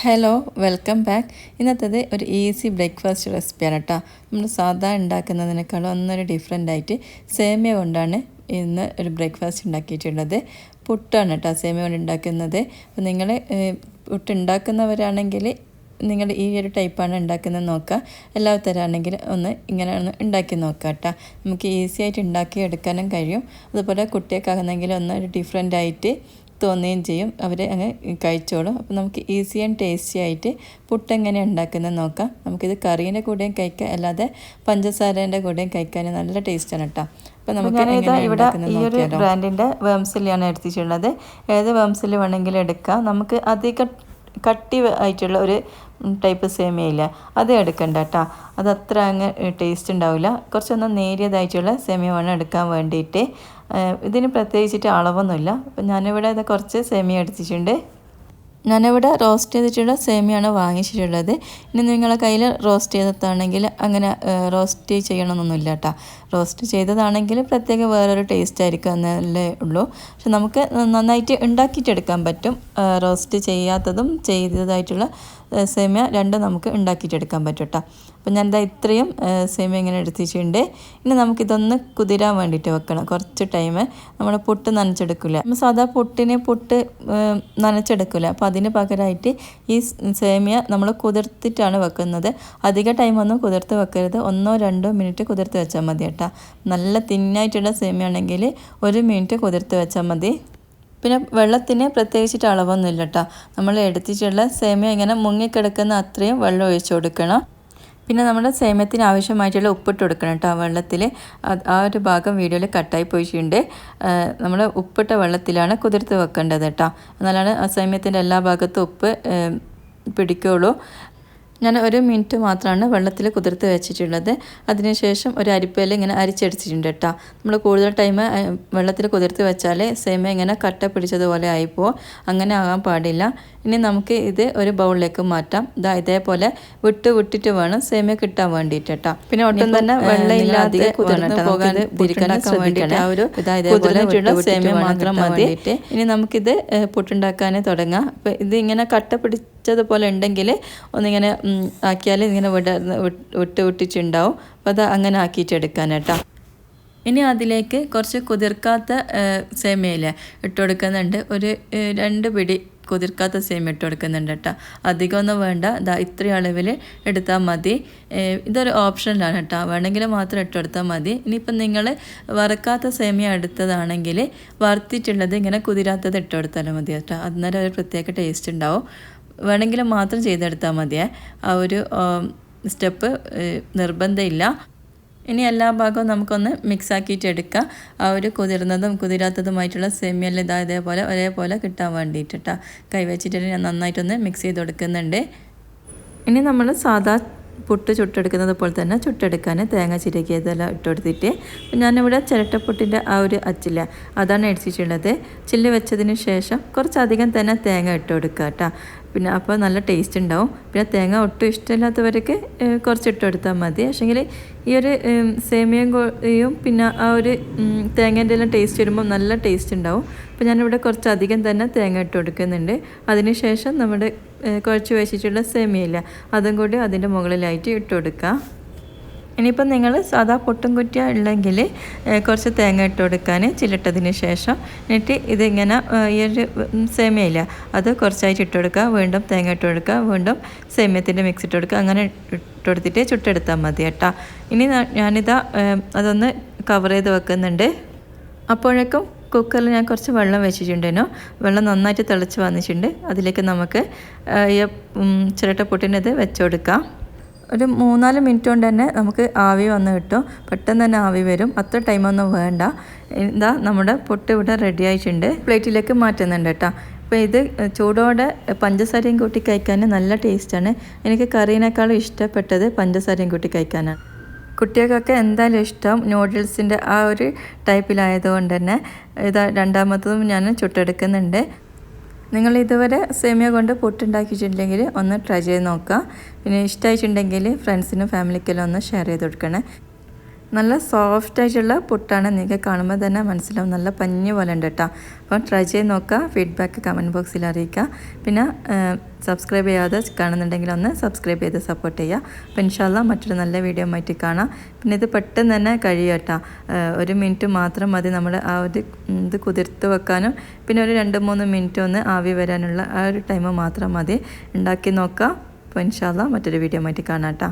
Hello welcome back ഇന്നത്തേത് ഒരു easy breakfast റെസിപ്പിയാണ് കേട്ടോ നമ്മൾ സാധാ ഉണ്ടാക്കുന്നതിനേക്കാളും ഒന്നൊരു ഡിഫറെന്റ് ആയിട്ട് സേമിയ കൊണ്ടാണ് ഇന്ന് ഒരു ബ്രേക്ക്ഫാസ്റ്റ് ഉണ്ടാക്കിയിട്ടുള്ളത്. പുട്ടാണ് കേട്ടോ സേമിയ കൊണ്ട് ഉണ്ടാക്കുന്നത്. അപ്പോൾ നിങ്ങൾ പുട്ട് ഉണ്ടാക്കുന്നവരാണെങ്കിൽ നിങ്ങൾ ഈ ഒരു ടൈപ്പാണ് ഉണ്ടാക്കുന്നത് നോക്കുക എല്ലാ തരാണെങ്കിൽ ഒന്ന് ഇങ്ങനെ ഒന്ന് ഉണ്ടാക്കി നോക്കുക കേട്ടോ നമുക്ക് ഈസി ആയിട്ട് ഉണ്ടാക്കി എടുക്കാനും കഴിയും. അതുപോലെ കുട്ടിയൊക്കെ ഒന്ന് ഒരു ഡിഫറെന്റ് ആയിട്ട് തോന്നുകയും ചെയ്യും. അവർ അങ്ങ് കഴിച്ചോളും. അപ്പോൾ നമുക്ക് ഈസി ആൻഡ് ടേസ്റ്റി ആയിട്ട് പുട്ട് എങ്ങനെ ഉണ്ടാക്കുന്നത് നോക്കാം. നമുക്കിത് കറീന്റെ കൂടെയും കഴിക്കാം. അല്ലാതെ പഞ്ചസാരേന്റെ കൂടെയും കഴിക്കാൻ നല്ല ടേസ്റ്റാണ് കേട്ടോ. അപ്പോൾ നമുക്ക് ഇവിടെ ഈ ഒരു ബ്രാൻഡിന്റെ വേംസിലാണ് എടുത്തിട്ടുള്ളത്. ഏത് വേംസിൽ വേണമെങ്കിലും എടുക്കാം. നമുക്ക് അധികം കട്ടി ആയിട്ടുള്ള ഒരു ടൈപ്പ് സേമിയയില്ല അത് എടുക്കണ്ട കേട്ടോ അത് അത്ര അങ്ങ് ടേസ്റ്റ് ഉണ്ടാവില്ല കുറച്ചൊന്ന് നേരിയതായിട്ടുള്ള സേമിയ വേണം എടുക്കാൻ വേണ്ടിയിട്ട് ഇതിന് പ്രത്യേകിച്ചിട്ട് അളവൊന്നുമില്ല. അപ്പം ഞാനിവിടെ ഇത് കുറച്ച് സേമിയ എടുത്തിട്ടുണ്ട്. ഞാനിവിടെ റോസ്റ്റ് ചെയ്തിട്ടുള്ള സേമിയാണ് വാങ്ങിച്ചിട്ടുള്ളത്. ഇനി നിങ്ങളെ കയ്യിൽ റോസ്റ്റ് ചെയ്തതാണെങ്കിൽ അങ്ങനെ റോസ്റ്റ് ചെയ്യണമെന്നൊന്നുമില്ല കേട്ടോ. റോസ്റ്റ് ചെയ്തതാണെങ്കിൽ പ്രത്യേക വേറൊരു ടേസ്റ്റ് ആയിരിക്കും എന്നല്ലേ ഉള്ളൂ. പക്ഷെ നമുക്ക് നന്നായിട്ട് ഉണ്ടാക്കിയിട്ടെടുക്കാൻ പറ്റും. റോസ്റ്റ് ചെയ്യാത്തതും ചെയ്തതായിട്ടുള്ള സേമിയ രണ്ടും നമുക്ക് ഉണ്ടാക്കിയിട്ടെടുക്കാൻ പറ്റും കേട്ടോ. അപ്പം ഞാൻ എന്താ ഇത്രയും സേമിയ ഇങ്ങനെ എടുത്തിട്ടുണ്ട്. ഇനി നമുക്കിതൊന്ന് കുതിരാൻ വേണ്ടിയിട്ട് വെക്കണം. കുറച്ച് ടൈം നമ്മൾ പുട്ട് നനച്ചെടുക്കില്ല നമ്മൾ സാധാ പുട്ടിനെ പുട്ട് നനച്ചെടുക്കില്ല അപ്പോൾ അതിന് പകരമായിട്ട് ഈ സേമിയ നമ്മൾ കുതിർത്തിട്ടാണ് വെക്കുന്നത്. അധിക ടൈമൊന്നും കുതിർത്ത് വെക്കരുത്. ഒന്നോ രണ്ടോ മിനിറ്റ് കുതിർത്ത് വെച്ചാൽ മതി കേട്ടോ. നല്ല തിന്നായിട്ടുള്ള സേമിയ ആണെങ്കിൽ ഒരു മിനിറ്റ് കുതിർത്ത് വെച്ചാൽ മതി. പിന്നെ വെള്ളത്തിന് പ്രത്യേകിച്ചിട്ട് അളവൊന്നുമില്ല കേട്ടോ. നമ്മൾ എടുത്തിട്ടുള്ള സേമിയ ഇങ്ങനെ മുങ്ങിക്കിടക്കുന്ന അത്രയും വെള്ളം ഒഴിച്ചു കൊടുക്കണം. പിന്നെ നമ്മുടെ സേമത്തിന് ആവശ്യമായിട്ടുള്ള ഉപ്പിട്ട് കൊടുക്കണം കേട്ടോ ആ വെള്ളത്തിൽ ആ ഒരു ഭാഗം വീഡിയോയിൽ കട്ടായി പോയിട്ടുണ്ട്. നമ്മൾ ഉപ്പിട്ട വെള്ളത്തിലാണ് കുതിർത്ത് വെക്കേണ്ടത് കേട്ടോ. എന്നാലാണ് ആ സേമ്യത്തിന്റെ എല്ലാ ഭാഗത്തും ഉപ്പ് പിടിക്കുകയുള്ളൂ ഞാൻ ഒരു മിനിറ്റ് മാത്രമാണ് വെള്ളത്തിൽ കുതിർത്ത് വെച്ചിട്ടുള്ളത്. അതിനുശേഷം ഒരു അരിപ്പയിൽ ഇങ്ങനെ അരിച്ചെടുത്തിട്ടുണ്ട് കേട്ടോ. നമ്മൾ കൂടുതൽ ടൈം വെള്ളത്തിൽ കുതിർത്ത് വെച്ചാൽ സേമ ഇങ്ങനെ കട്ട പിടിച്ചതുപോലെ ആയിപ്പോൾ അങ്ങനെ ആകാൻ പാടില്ല. ഇനി നമുക്ക് ഇത് ഒരു ബൗളിലേക്ക് മാറ്റാം. ഇതാ ഇതേപോലെ വിട്ട് വിട്ടിട്ട് വേണം സേമിയ കിട്ടാൻ വേണ്ടിയിട്ട് കേട്ടോ പിന്നെ ഒട്ടും തന്നെ വെള്ളമില്ലാതെ കുതിർന്ന് പോകാൻ തിരിക്കാനൊക്കെ വേണ്ടിയിട്ട് ആ ഒരു ഇതേപോലെ സേമ മാത്രം മതി. ഇനി നമുക്കിത് പുട്ടുണ്ടാക്കാൻ തുടങ്ങാം. അപ്പൊ ഇത് ഇങ്ങനെ കട്ട പിടിച്ചതുപോലെ ഉണ്ടെങ്കിൽ ഒന്നിങ്ങനെ ആക്കിയാൽ ഇങ്ങനെ വിട വിട്ട് വിട്ടിട്ടുണ്ടാവും. അപ്പോൾ അത് അങ്ങനെ ആക്കിയിട്ടെടുക്കാൻ കേട്ടോ ഇനി അതിലേക്ക് കുറച്ച് കുതിർക്കാത്ത സേമിയയിൽ ഇട്ട് കൊടുക്കുന്നുണ്ട്. ഒരു രണ്ട് പിടി കുതിർക്കാത്ത സേമിയ ഇട്ട് കൊടുക്കുന്നുണ്ട് കേട്ടോ അധികമൊന്നും വേണ്ട. ഇതാ ഇത്രയും അളവിൽ എടുത്താൽ മതി. ഇതൊരു ഓപ്ഷനിലാണ് കേട്ടോ. വേണമെങ്കിൽ മാത്രം ഇട്ട് കൊടുത്താൽ മതി. ഇനിയിപ്പം നിങ്ങൾ വറുക്കാത്ത സേമിയ എടുത്തതാണെങ്കിൽ വറുത്തിട്ടുള്ളത് ഇങ്ങനെ കുതിരാത്തത് ഇട്ട് കൊടുത്താലും മതി കേട്ടോ. അന്നേരം ഒരു പ്രത്യേക ടേസ്റ്റ് ഉണ്ടാവും. വേണമെങ്കിൽ മാത്രം ചെയ്തെടുത്താൽ മതിയേ. ആ ഒരു സ്റ്റെപ്പ് നിർബന്ധമില്ല. ഇനി എല്ലാ ഭാഗവും നമുക്കൊന്ന് മിക്സ് ആക്കിയിട്ട് എടുക്കാം ആ ഒരു കുതിർന്നതും കുതിരാത്തതുമായിട്ടുള്ള സെമിയെല്ലാം ഇതാ ഇതേപോലെ ഒരേപോലെ കിട്ടാൻ വേണ്ടിയിട്ട്. കൈവച്ചിട്ട് ഞാൻ നന്നായിട്ടൊന്ന് മിക്സ് ചെയ്ത് കൊടുക്കുന്നുണ്ട് ഇനി നമ്മൾ സാധാ പുട്ട് ചുട്ടെടുക്കുന്നത് പോലെ തന്നെ ചുട്ടെടുക്കാൻ തേങ്ങ ചിരകിയതെല്ലാം ഇട്ടുകൊടുത്തിട്ട് ഞാനിവിടെ ചിരട്ടപ്പുട്ടിന്റെ ആ ഒരു അച്ചില്ല അതാണ് അടിച്ചിട്ടുള്ളത് ചില്ല് വെച്ചതിന് ശേഷം കുറച്ചധികം തന്നെ തേങ്ങ ഇട്ട് കൊടുക്കുക കേട്ടോ പിന്നെ അപ്പോൾ നല്ല ടേസ്റ്റ് ഉണ്ടാവും. പിന്നെ തേങ്ങ ഒട്ടും ഇഷ്ടമില്ലാത്തവരൊക്കെ കുറച്ച് ഇട്ട് കൊടുത്താൽ മതി. പക്ഷേങ്കിൽ ഈ ഒരു സേമിയയും പിന്നെ ആ ഒരു തേങ്ങേന്റെ എല്ലാം ടേസ്റ്റ് വരുമ്പോൾ നല്ല ടേസ്റ്റ് ഉണ്ടാവും. അപ്പോൾ ഞാനിവിടെ കുറച്ചധികം തന്നെ തേങ്ങ ഇട്ട് കൊടുക്കുന്നുണ്ട്. അതിനുശേഷം നമ്മുടെ കുഴച്ച് വെച്ചിട്ടുള്ള സേമിയയില്ല അതും കൂടി അതിന്റെ മുകളിലായിട്ട് ഇട്ട് കൊടുക്കുക ഇനിയിപ്പം നിങ്ങൾ സാധാ പൊട്ടും കുറ്റിയ ഉള്ളെങ്കിൽ കുറച്ച് തേങ്ങ ഇട്ട് കൊടുക്കാൻ ചില്ലിട്ടതിന് ശേഷം എന്നിട്ട് ഇതിങ്ങനെ ഈ ഒരു സേമിയയില്ല അത് കുറച്ചായിട്ട് ഇട്ട് കൊടുക്കുക. വീണ്ടും തേങ്ങ ഇട്ട് കൊടുക്കുക. വീണ്ടും സേമിയത്തിന്റെ മിക്സ് ഇട്ട് കൊടുക്കുക. അങ്ങനെ ഇട്ട് കൊടുത്തിട്ട് ചുട്ടെടുത്താൽ മതി കേട്ടോ. ഇനി ഞാനിതാ അതൊന്ന് കവർ ചെയ്ത് വെക്കുന്നുണ്ട്. അപ്പോഴേക്കും കുക്കറിൽ ഞാൻ കുറച്ച് വെള്ളം വെച്ചിട്ടുണ്ടേനു. വെള്ളം നന്നായിട്ട് തിളച്ച് വന്നിട്ടുണ്ട്. അതിലേക്ക് നമുക്ക് ഈ ചിരട്ടപ്പൊട്ടിനത് വെച്ചു കൊടുക്കാം. ഒരു മൂന്നാൽ മിനിറ്റ് കൊണ്ട് തന്നെ നമുക്ക് ആവി വന്ന് കിട്ടും. പെട്ടെന്ന് തന്നെ ആവി വരും. അത്ര ടൈമൊന്നും വേണ്ട. എന്താ നമ്മുടെ പൊട്ട് ഇവിടെ റെഡി ആയിട്ടുണ്ട്. പ്ലേറ്റിലേക്ക് മാറ്റുന്നുണ്ട് കേട്ടോ. അപ്പോൾ ഇത് ചൂടോടെ പഞ്ചസാരയും കൂട്ടി കഴിക്കാൻ നല്ല ടേസ്റ്റാണ് എനിക്ക് കറീനേക്കാളും ഇഷ്ടപ്പെട്ടത് പഞ്ചസാരയും കൂട്ടി കഴിക്കാനാണ്. കുട്ടികൾക്കൊക്കെ എന്തായാലും ഇഷ്ടം നൂഡിൽസിന്റെ ആ ഒരു ടൈപ്പിലായതുകൊണ്ട് തന്നെ ഇത് രണ്ടാമത്തതും ഞാൻ ചുട്ടെടുക്കുന്നുണ്ട്. നിങ്ങൾ ഇതുവരെ സേമിയ കൊണ്ട് പുട്ടുണ്ടാക്കിയിട്ടുണ്ടെങ്കിൽ ഒന്ന് ട്രൈ ചെയ്ത് നോക്കുക. പിന്നെ ഇഷ്ടമായിട്ടുണ്ടെങ്കിൽ ഫ്രണ്ട്സിനും ഫാമിലിക്കെല്ലാം ഒന്ന് ഷെയർ ചെയ്ത് കൊടുക്കണേ. നല്ല സോഫ്റ്റ് ആയിട്ടുള്ള പുട്ടാണ് നിങ്ങൾക്ക് കാണുമ്പോൾ തന്നെ മനസ്സിലാവും. നല്ല പഞ്ഞ് പോലെ ഉണ്ട് കേട്ടോ അപ്പം ട്രൈ ചെയ്ത് നോക്കുക ഫീഡ്ബാക്ക് കമന്റ് ബോക്സിൽ അറിയിക്കുക പിന്നെ സബ്സ്ക്രൈബ് ചെയ്യാതെ കാണുന്നുണ്ടെങ്കിൽ ഒന്ന് സബ്സ്ക്രൈബ് ചെയ്ത് സപ്പോർട്ട് ചെയ്യുക അപ്പം ഇൻഷാല്ല മറ്റൊരു നല്ല വീഡിയോ ആയിട്ട് കാണാം. പിന്നെ ഇത് പെട്ടെന്ന് തന്നെ കഴിയും കേട്ടോ ഒരു മിനിറ്റ് മാത്രം മതി നമ്മൾ ആ ഒരു ഇത് കുതിർത്ത് വെക്കാനും. പിന്നെ ഒരു രണ്ട് മൂന്ന് മിനിറ്റ് ഒന്ന് ആവി വരാനുള്ള ആ ഒരു ടൈം മാത്രം മതി. ഉണ്ടാക്കി നോക്കുക അപ്പോൾ ഇൻഷാല്ല മറ്റൊരു വീഡിയോ ആയിട്ട് കാണാം കേട്ടോ